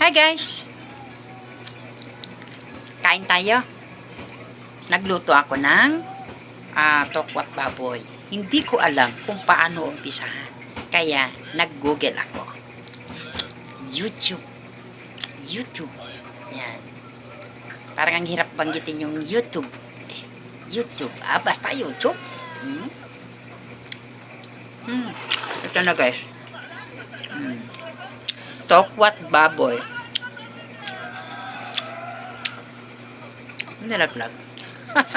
Hi guys! Kain tayo. Nagluto ako ng ah, tokwat baboy. Hindi ko alam kung paano umpisahan. Kaya nag-google ako. YouTube. YouTube. Yan. Parang ang hirap banggitin yung YouTube. YouTube. Ah, basta YouTube. Hmm? Hmm. Ito na guys. Hmm. Tokwat baboy. Nalaglag.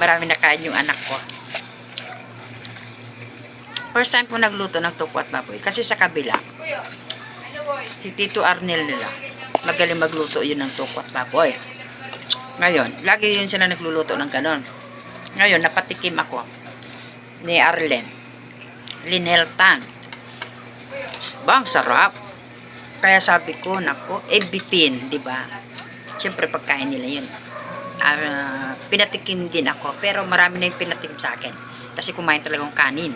Marami na kain yung anak ko. First time ko nagluto ng tokwat baboy. Kasi sa kabila, si Tito Arnel nila, magaling magluto yun ng tokwat baboy. Ngayon, lagi yun sila nagluluto ng ganon. Ngayon, napatikim ako ni Arlen. Linel Tan. Bang sarap. Kaya sabi ko, nako, eh bitin, di ba? Siyempre pagkain nila yun. Ah, pinatikim din ako, pero marami na yung pinatikim sa akin. Kasi kumain talagang kanin.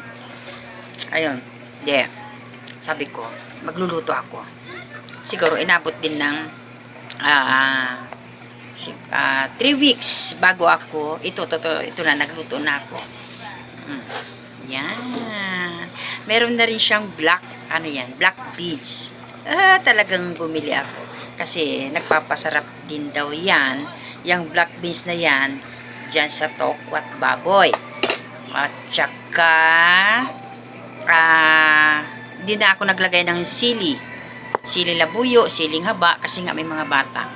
Ayun, yeah. Sabi ko, magluluto ako. Siguro inabot din ng si, ah, three weeks bago ako, ito, ito, ito, ito na, nagluto na ako. Mm. Yan. Meron na rin siyang black, ano yan, black beans. Ah, talagang bumili ako. Kasi nagpapasarap din daw yan, yung black beans na yan, dyan sa tokwat baboy. At saka, ah, hindi na ako naglagay ng sili. Sili labuyo, siling haba, kasi nga may mga bata.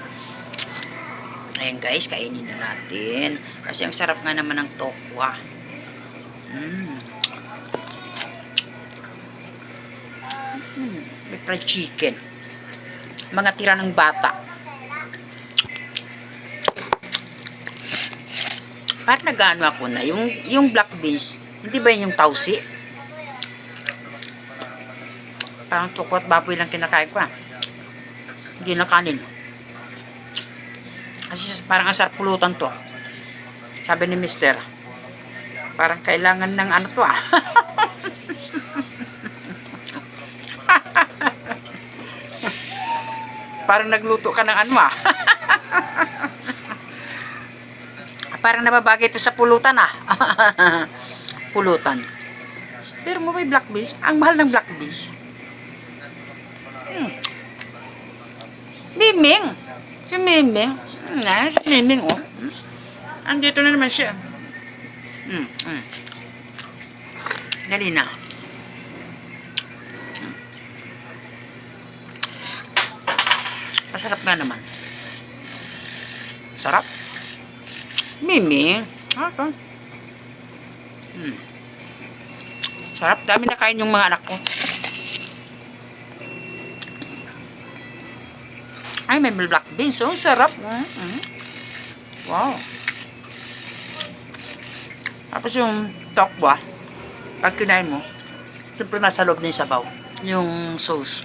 Ayan guys, kainin na natin. Kasi ang sarap nga naman ng tokwa. Mm. Mm, may fried chicken. Mga tira ng bata. Parang nag-ano ako na. Yung, yung black beans, hindi ba yun yung tausi? Parang tukot baboy lang kinakain ko ah. Hindi na kanin. Kasi parang ang sarap pulutan to. Sabi ni mister, parang kailangan ng ano to ah. parang nagluto ka ng ano ah. parang nababagay ito sa pulutan ah. pulutan. Pero mo may black beans, ang mahal ng black beans. Hmm. Miming. Si Miming. Hmm, si Miming oh. Andito na naman siya. Dali na. Hmm. Masarap nga naman. Sarap. Miming. Ah, ito. Hmm. Sarap. Dami na kain yung mga anak ko. Ay, may black beans. Oh, sarap. Mm -hmm. Wow. Tapos yung tokwa, pag kinain mo, siyempre nasa loob na yung sabaw. Yung sauce.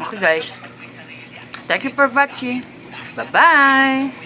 Okay guys. Thank you for watching. Bye-bye.